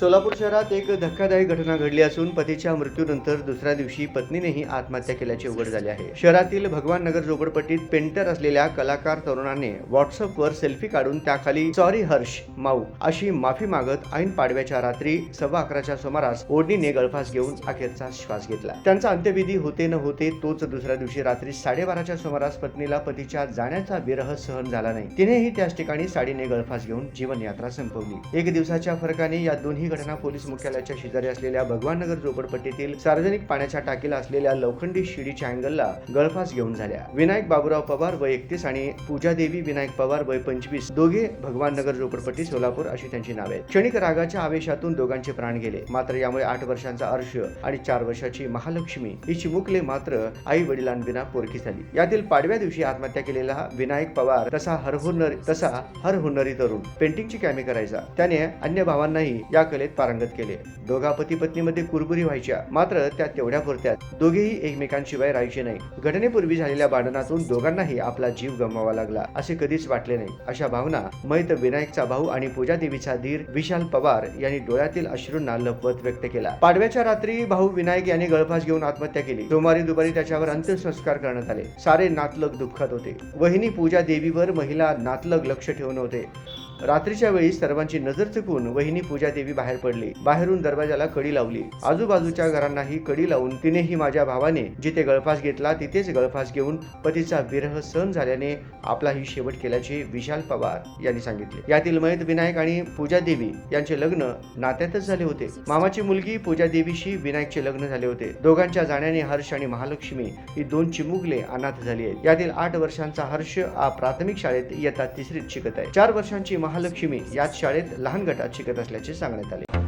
सोलापूर शहरात एक धक्कादायक घटना घडली असून पतीच्या मृत्यूनंतर दुसऱ्या दिवशी पत्नीनेही आत्महत्या केल्याचे उघड झाले आहे. शहरातील भगवान नगर झोपडपट्टीत पेंटर असलेल्या कलाकार तरुणाने व्हॉट्सअपवर सेल्फी काढून त्याखाली सॉरी हर्ष माऊ अशी माफी मागत ऐन पाडव्याच्या रात्री सव्वा अकराच्या सुमारास ओढणीने गळफास घेऊन अखेरचा श्वास घेतला. त्यांचा अंत्यविधी होते न होते तोच दुसऱ्या दिवशी रात्री साडेबाराच्या सुमारास पत्नीला पतीच्या जाण्याचा विरह सहन झाला नाही. तिनेही त्याच ठिकाणी साडीने गळफास घेऊन जीवनयात्रा संपवली. एक दिवसाच्या फरकाने या दोन्ही ही घटना पोलीस मुख्यालयाच्या शेजारी असलेल्या भगवान नगर झोपडपट्टीतील सार्वजनिक पाण्याच्या टाकीला असलेल्या लोखंडी शिडीच्या अँगलला गळफास घेऊन झाल्या. विनायक बाबुराव पवार वय एकतीस आणि पूजा देवी विनायक पवार वय पंचवीस दोघे भगवान नगर झोपडपट्टी सोलापूर अशी त्यांची नावे. आहेत क्षणिक रागाच्या आवेशातून दोघांचे प्राण गेले. मात्र यामुळे आठ वर्षांचा अर्श आणि चार वर्षाची महालक्ष्मी ही चिमुकले मात्र आई वडिलांविना पोरकी झाली. यातील पाडव्या दिवशी आत्महत्या केलेला विनायक पवार तसा हरहुन्नर तसा हरहुन्नरी तरुण. पेंटिंगची कॅमी करायचा. त्याने अन्य भावांनाही या कलेत पारंगत केले. दोघा पती पत्नीमध्ये कुरबुरी व्हायच्या. मात्र त्या तेवढ्या पुरत्या दोघेही एकमेकांशिवाय राहायचे नाही. घटनेपूर्वी झालेल्या भांडणातून दोघांनाही आपला जीव गमवावा लागला. असे कधीच वाटले नाही. अशा भावना मैत विनायकचा भाऊ आणि पूजा देवीचा धीर विशाल पवार यांनी डोळ्यातील अश्रूंना लपवत व्यक्त केला. पाडव्याच्या रात्री भाऊ विनायक यांनी गळफास घेऊन आत्महत्या केली. सोमवारी दुपारी त्याच्यावर अंत्यसंस्कार करण्यात आले. सारे नातलग दुःखात होते. वहिनी पूजा देवीवर महिला नातलग लक्ष ठेवून होते. रात्रीच्या वेळी सर्वांची नजर चुकून वहिनी पूजा देवी बाहेर पडली. बाहेरून दरवाजाला कडी लावली. आजूबाजूच्या घरांनाही कडी लावून तिनेही माझ्या भावाने जिथे गळफास घेतला तिथेच गळफास घेऊन पतीचा विरह सहन झाल्याने आपलाही शेवट केल्याचे विशाल पवार यांनी सांगितले. यातील मयत विनायक आणि पूजा देवी यांचे लग्न नात्यातच झाले होते. मामाची मुलगी पूजा देवीशी विनायकचे लग्न झाले होते. दोघांच्या जाण्याने हर्ष आणि महालक्ष्मी ही दोन चिमुकले अनाथ झाली आहेत. यातील आठ वर्षांचा हर्ष हा प्राथमिक शाळेत इयत्ता तिसरीत शिकत आहे. चार वर्षांची महालक्ष्मी याच शाळेत लहान गटात शिकत असल्याचे सांगण्यात आले.